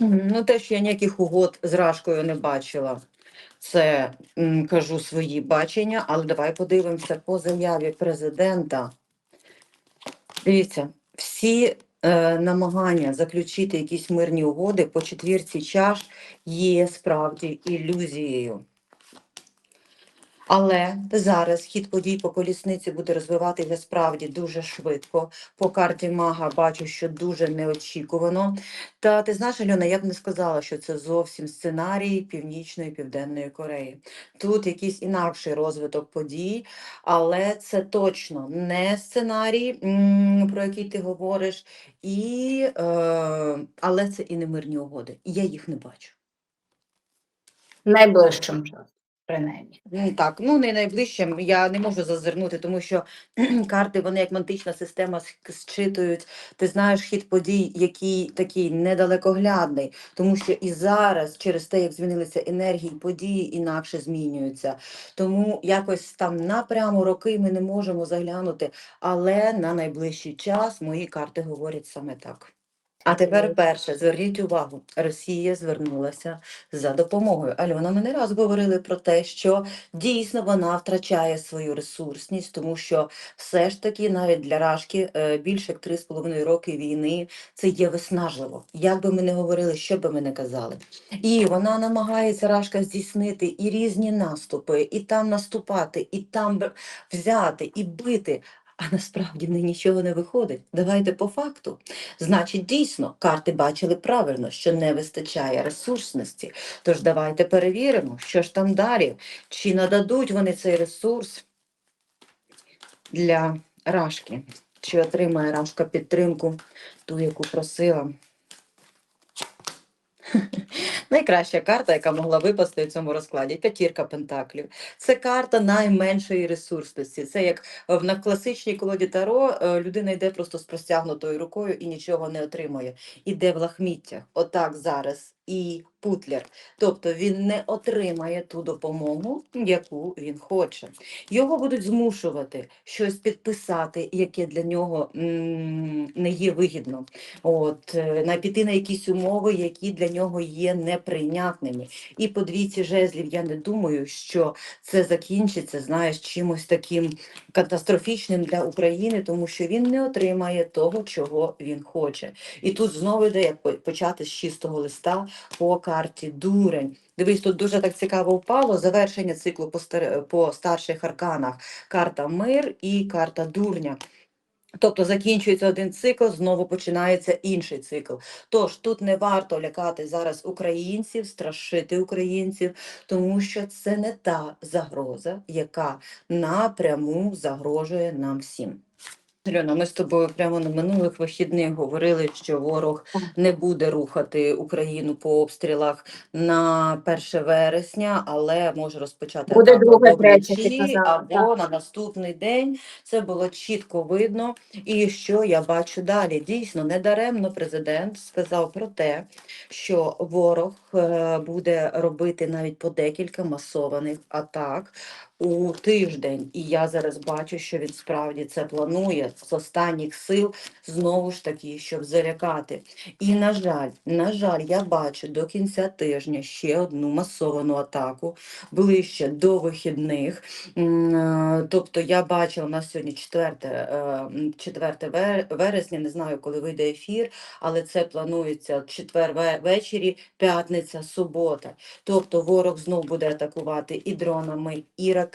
Ну, те, що я ніяких угод з Рашкою не бачила, це кажу свої бачення, але давай подивимося по заяві президента. Дивіться, всі е, намагання заключити якісь мирні угоди по четвірці чаш є справді ілюзією. Але зараз хід подій по колісниці буде розвиватися справді дуже швидко. По карті мага бачу, що дуже неочікувано. Та ти знаєш, Альона, я б не сказала, що це зовсім сценарій Північної Південної Кореї. Тут якийсь інакший розвиток подій, але це точно не сценарій, про який ти говориш, і, е, але це і не мирні угоди. Я їх не бачу. Найближчим часом, принаймні. Так, ну не найближчим. Я не можу зазирнути, тому що карти вони як мантична система зчитують. Ти знаєш хід подій, який такий недалекоглядний, тому що і зараз, через те, як змінилися енергії, події інакше змінюються. Тому якось там напряму роки ми не можемо заглянути, але на найближчий час мої карти говорять саме так. А тепер перше, зверніть увагу, Росія звернулася за допомогою. Альона, ми не раз говорили про те, що дійсно вона втрачає свою ресурсність, тому що все ж таки навіть для Рашки е, більше як 3,5 роки війни це є виснажливо. Як би ми не говорили, що би ми не казали. І вона намагається Рашка здійснити і різні наступи, і там наступати, і там взяти, і бити. А насправді в неї нічого не виходить. Давайте по факту. Значить, дійсно, карти бачили правильно, що не вистачає ресурсності. Тож давайте перевіримо, що ж там далі. Чи нададуть вони цей ресурс для Рашки? Чи отримає Рашка підтримку, ту, яку просила? Найкраща карта, яка могла випасти в цьому розкладі п'ятірка пентаклів. Це карта найменшої ресурсності. Це як в на класичній колоді Таро е, людина йде просто з простягнутою рукою і нічого не отримує. Іде в лахміттях. Отак зараз і Путлер. Тобто він не отримає ту допомогу, яку він хоче. Його будуть змушувати щось підписати, яке для нього не є вигідно. От, е, на піти на якісь умови, які для нього є неприйнятними. І по двійці жезлів я не думаю, що це закінчиться, знаєш, чимось таким катастрофічним для України, тому що він не отримає того, чого він хоче. І тут знову йде як почати з чистого листа по карті дурень. Дивись, тут дуже так цікаво впало завершення циклу по, стар... по старших арканах. Карта мир і карта дурня. Тобто закінчується один цикл, знову починається інший цикл. Тож тут не варто лякати зараз українців, страшити українців, тому що це не та загроза, яка напряму загрожує нам всім. Альона, ми з тобою прямо на минулих вихідних говорили, що ворог не буде рухати Україну по обстрілах на 1 вересня, але може розпочати Буде друге, вночі, або на наступний день. Це було чітко видно. І що я бачу далі? Дійсно, недаремно президент сказав про те, що ворог е, буде робити навіть по декілька масованих атак у тиждень. І я зараз бачу, що він справді це планує з останніх сил знову ж таки, щоб залякати. І на жаль, на жаль, я бачу до кінця тижня ще одну масовану атаку ближче до вихідних. Е, Тобто я бачила у нас сьогодні 4, е, 4 вересня, не знаю, коли вийде ефір, але це планується четвер ве- ввечері, п'ятниця, субота. Тобто ворог знов буде атакувати і дронами, і ракетами,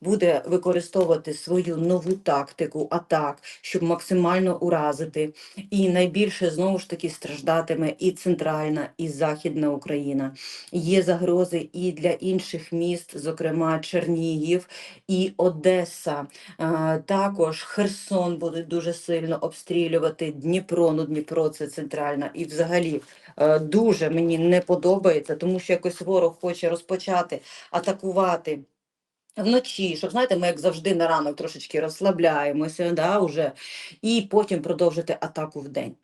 буде використовувати свою нову тактику атак, щоб максимально уразити. І найбільше знову ж таки страждатиме і центральна, і західна Україна. Є загрози і для інших міст, зокрема Чернігів і Одеса. Також Херсон будуть дуже сильно обстрілювати Дніпро. Ну, Дніпро це центральна. І взагалі е, дуже мені не подобається, тому що якось ворог хоче розпочати атакувати. Вночі, щоб знаєте, ми як завжди на ранок трошечки розслабляємося, да, уже, і потім продовжити атаку в день.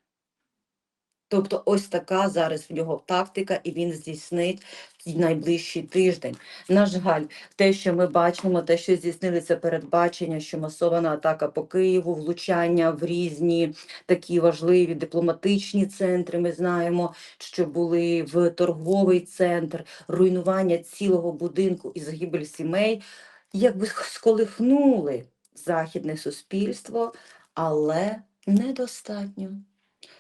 Тобто, ось така зараз в нього тактика, і він здійснить найближчий тиждень. На жаль, те, що ми бачимо, те, що здійснилися передбачення, що масована атака по Києву, влучання в різні такі важливі дипломатичні центри. Ми знаємо, що були в торговий центр, руйнування цілого будинку і загибель сімей, якби сколихнули західне суспільство, але недостатньо.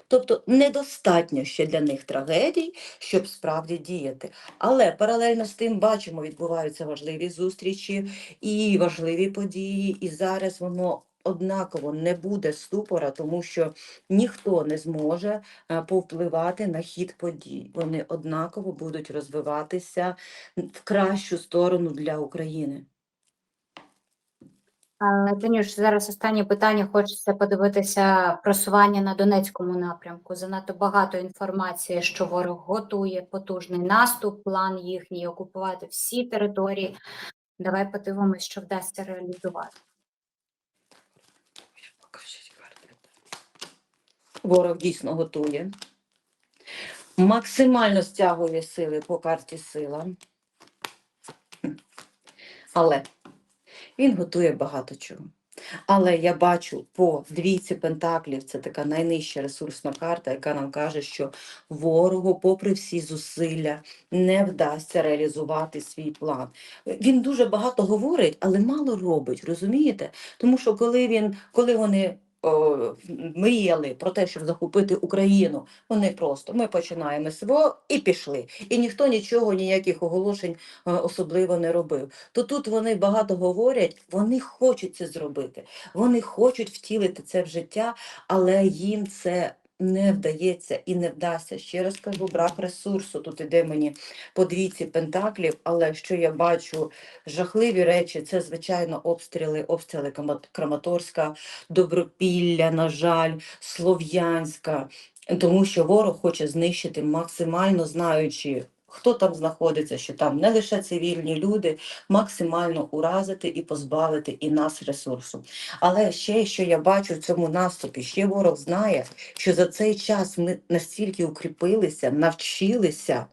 Тобто недостатньо ще для них трагедій, щоб справді діяти. Але паралельно з тим бачимо, відбуваються важливі зустрічі і важливі події, і зараз воно однаково не буде ступора, тому що ніхто не зможе е, повпливати на хід подій. Вони однаково будуть розвиватися в кращу сторону для України. Танюш, зараз останнє питання. Хочеться подивитися просування на Донецькому напрямку. Занадто багато інформації, що ворог готує потужний наступ, план їхній окупувати всі території. Давай подивимось, що вдасться реалізувати. Ворог дійсно готує. Максимально стягує сили по карті сила. Але він готує багато чого. Але я бачу по двійці пентаклів, це така найнижча ресурсна карта, яка нам каже, що ворогу, попри всі зусилля, не вдасться реалізувати свій план. Він дуже багато говорить, але мало робить, розумієте? Тому що коли він, коли вони мріяли про те, щоб захопити Україну, вони просто ми починаємо СВО і пішли. І ніхто нічого, ніяких оголошень е, особливо не робив. То тут вони багато говорять, вони хочуть це зробити, вони хочуть втілити це в життя, але їм це. Не вдається і не вдасться. Ще раз кажу, брак ресурсу. Тут іде мені по двійці пентаклів, але що я бачу жахливі речі, це звичайно обстріли, обстріли Краматорська, Добропілля, на жаль, Слов'янська, тому що ворог хоче знищити максимально знаючи. Хто там знаходиться, що там не лише цивільні люди, максимально уразити і позбавити і нас ресурсу. Але ще, що я бачу в цьому наступі, ще ворог знає, що за цей час ми настільки укріпилися, навчилися,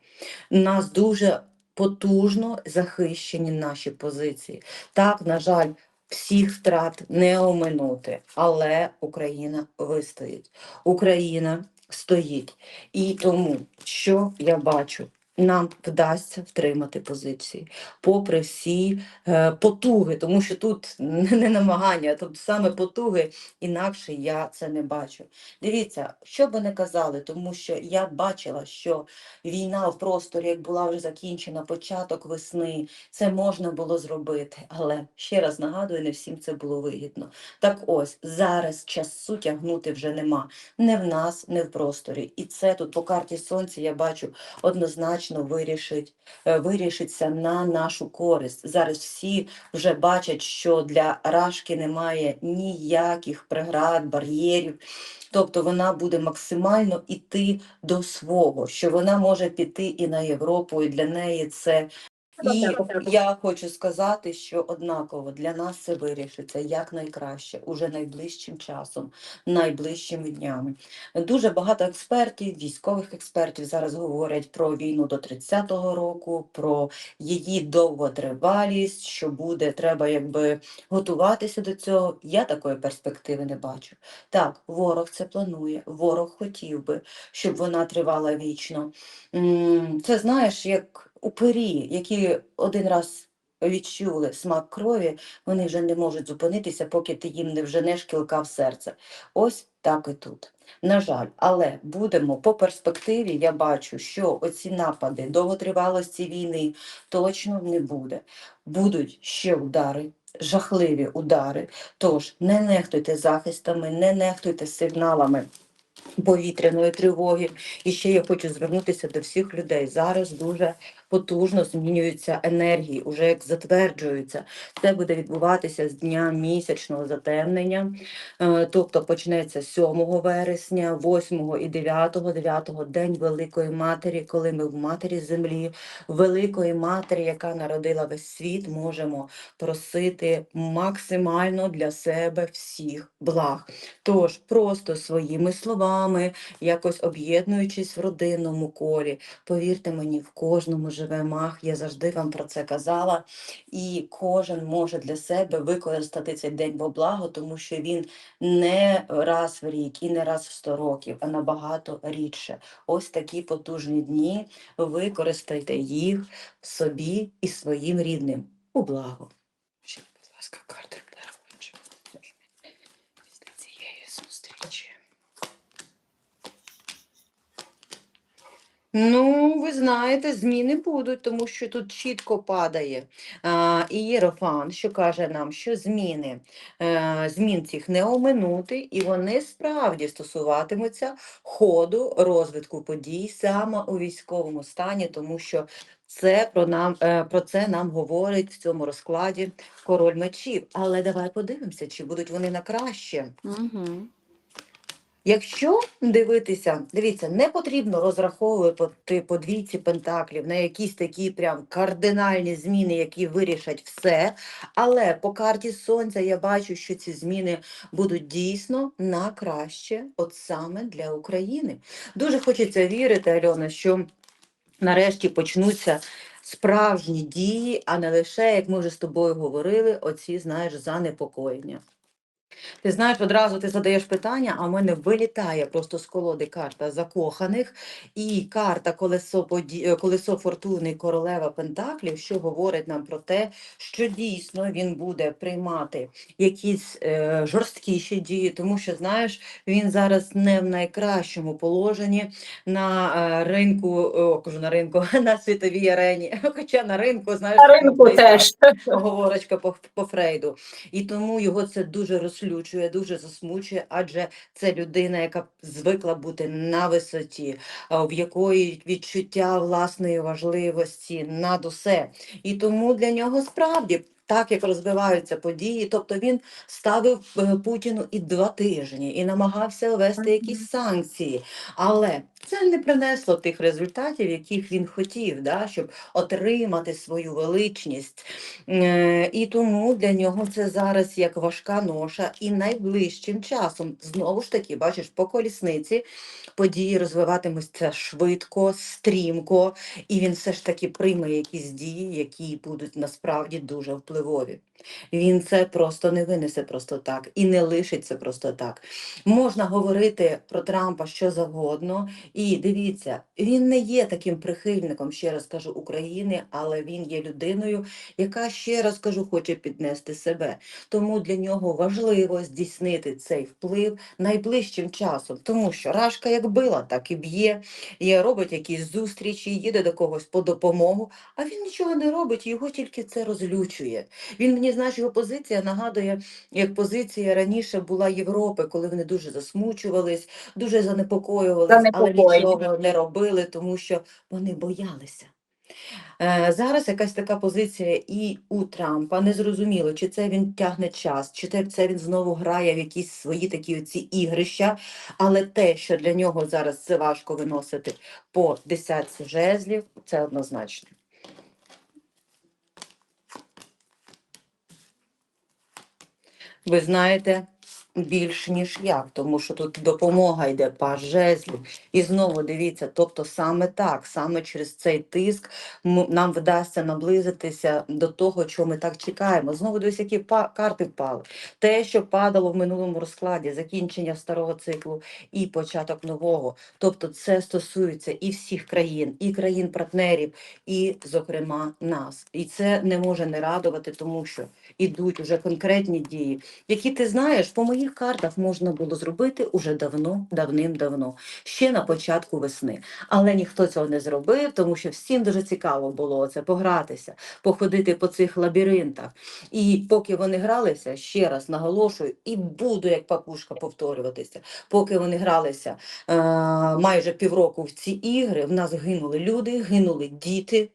нас дуже потужно захищені наші позиції. Так, на жаль, всіх втрат не оминути, але Україна вистоїть. Україна стоїть. І тому, що я бачу, нам вдасться втримати позиції, попри всі е, потуги, тому що тут не намагання, а тут саме потуги, інакше я це не бачу. Дивіться, що би не казали, тому що я бачила, що війна в просторі, як була вже закінчена, початок весни, це можна було зробити. Але ще раз нагадую, не всім це було вигідно. Так ось зараз часу тягнути вже нема. Не в нас, не в просторі. І це тут по карті сонця я бачу однозначно вирішить, е, вирішиться на нашу користь. Зараз всі вже бачать, що для Рашки немає ніяких преград, бар'єрів. Тобто вона буде максимально іти до свого, що вона може піти і на Європу, і для неї це. І я хочу сказати, що однаково для нас це вирішиться якнайкраще, уже найближчим часом, найближчими днями. Дуже багато експертів, військових експертів зараз говорять про війну до 30-го року, про її довготривалість, що буде, треба якби готуватися до цього. Я такої перспективи не бачу. Так, ворог це планує, ворог хотів би, щоб вона тривала вічно. Це знаєш, як упирі, які один раз відчули смак крові, вони вже не можуть зупинитися, поки ти їм не вженеш кілка в серце. Ось так і тут. На жаль, але будемо по перспективі. Я бачу, що оці напади довготривалості війни точно не буде. Будуть ще удари. Жахливі удари. Тож не нехтуйте захистами, не нехтуйте сигналами повітряної тривоги. І ще я хочу звернутися до всіх людей. Зараз дуже потужно змінюються енергії, уже як затверджуються. Це буде відбуватися з дня місячного затемнення, Е, тобто почнеться 7 вересня, 8 і 9, 9 день Великої Матері, коли ми в матері землі, Великої Матері, яка народила весь світ, можемо просити максимально для себе всіх благ. Тож просто своїми словами, якось об'єднуючись в родинному колі, повірте мені, в кожному живе мах. Я завжди вам про це казала. І кожен може для себе використати цей день во благо, тому що він не раз в рік і не раз в 100 років, а набагато рідше. Ось такі потужні дні. Використайте їх собі і своїм рідним у благо. Ще, будь ласка, карти для робочих. Після цієї зустрічі. Ну, ви знаєте, зміни будуть, тому що тут чітко падає а, Ієрофан, що каже нам, що зміни, е, змін цих не оминути, і вони справді стосуватимуться ходу розвитку подій саме у військовому стані, тому що це про нам е, про це нам говорить в цьому розкладі король мечів. Але давай подивимося, чи будуть вони на краще. Угу. Якщо дивитися, дивіться, не потрібно розраховувати по двійці пентаклів на якісь такі прям кардинальні зміни, які вирішать все. Але по карті сонця я бачу, що ці зміни будуть дійсно на краще, от саме для України. Дуже хочеться вірити, Альона, що нарешті почнуться справжні дії, а не лише, як ми вже з тобою говорили, оці, знаєш, занепокоєння. Ти знаєш, одразу ти задаєш питання, а в мене вилітає просто з колоди карта закоханих і карта колесо, поді... е, колесо фортуни королева Пентаклів, що говорить нам про те, що дійсно він буде приймати якісь е, жорсткіші дії, тому що знаєш, він зараз не в найкращому положенні на е, ринку, о, кажу на ринку, на світовій арені, хоча на ринку, знаєш, На ринку теж. оговорочка по, по Фрейду. І тому його це дуже розлючує, дуже засмучує, адже це людина, яка звикла бути на висоті, в якої відчуття власної важливості над усе. І тому для нього справді. Так як розвиваються події, тобто він ставив е, Путіну і два тижні і намагався ввести якісь санкції, але це не принесло тих результатів, яких він хотів, да, щоб отримати свою величність. Е, І тому для нього це зараз як важка ноша, і найближчим часом знову ж таки, бачиш, по колісниці події розвиватимуться швидко, стрімко, і він все ж таки прийме якісь дії, які будуть насправді дуже впливові. Він це просто не винесе просто так і не лишиться просто так. Можна говорити про Трампа що завгодно, і дивіться, він не є таким прихильником, ще раз кажу, України, але він є людиною, яка ще раз кажу, хоче піднести себе. Тому для нього важливо здійснити цей вплив найближчим часом, тому що Рашка як била, так і б'є, і робить якісь зустрічі, їде до когось по допомогу, а він нічого не робить, його тільки це розлючує. Він мені знаєш, його позиція нагадує, як позиція раніше була Європи, коли вони дуже засмучувались, дуже Занепокоєні. Нічого не робили, тому що вони боялися. Е, Зараз якась така позиція і у Трампа. Незрозуміло, чи це він тягне час, чи це, це він знову грає в якісь свої такі оці ігрища. Але те, що для нього зараз це важко виносити по десятці жезлів, це однозначно. Ви знаєте, більш ніж як, тому що тут допомога йде паж жезлів. І знову дивіться, тобто саме так, саме через цей тиск нам вдасться наблизитися до того, чого ми так чекаємо. Знову дивись, які карти впали. Те, що падало в минулому розкладі, закінчення старого циклу і початок нового. Тобто це стосується і всіх країн, і країн-партнерів, і, зокрема, нас. І це не може не радувати, тому що ідуть уже конкретні дії, які ти знаєш, по моїх картах можна було зробити уже давно, давним-давно, ще на початку весни. Але ніхто цього не зробив, тому що всім дуже цікаво було це погратися, походити по цих лабіринтах. І поки вони гралися, ще раз наголошую, і буду як папушка повторюватися. Поки вони гралися е, майже півроку в ці ігри, в нас гинули люди, гинули діти.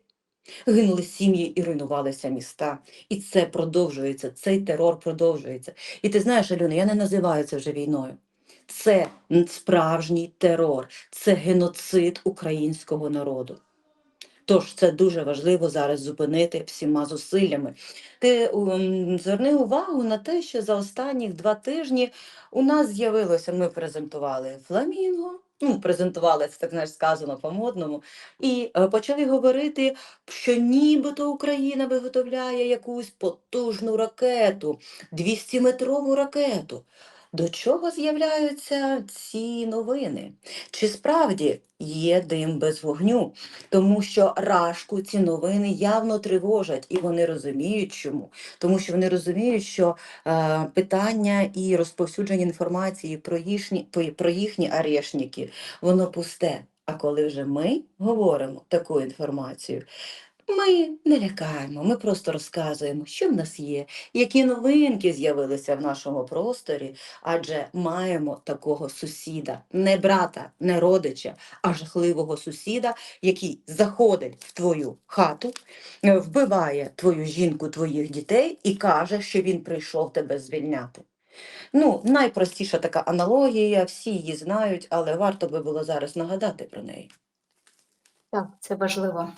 Гинули сім'ї і руйнувалися міста. І це продовжується, цей терор продовжується. І ти знаєш, Альона, я не називаю це вже війною. Це справжній терор, це геноцид українського народу. Тож це дуже важливо зараз зупинити всіма зусиллями. Ти ем, зверни увагу на те, що за останні два тижні у нас з'явилося, ми презентували фламінго, ну, презентували це так знаєш, сказано по-модному, і е, почали говорити, що нібито Україна виготовляє якусь потужну ракету, 200-метрову ракету. До чого з'являються ці новини? Чи справді є дим без вогню? Тому що рашку ці новини явно тривожать, і вони розуміють, чому. Тому що вони розуміють, що е, питання і розповсюдження інформації про їхні, про- їхні арешники, воно пусте. А коли вже ми говоримо таку інформацію, ми не лякаємо, ми просто розказуємо, що в нас є, які новинки з'явилися в нашому просторі, адже маємо такого сусіда, не брата, не родича, а жахливого сусіда, який заходить в твою хату, е, вбиває твою жінку, твоїх дітей і каже, що він прийшов тебе звільняти. Ну, найпростіша така аналогія, всі її знають, але варто би було зараз нагадати про неї. Так, це важливо.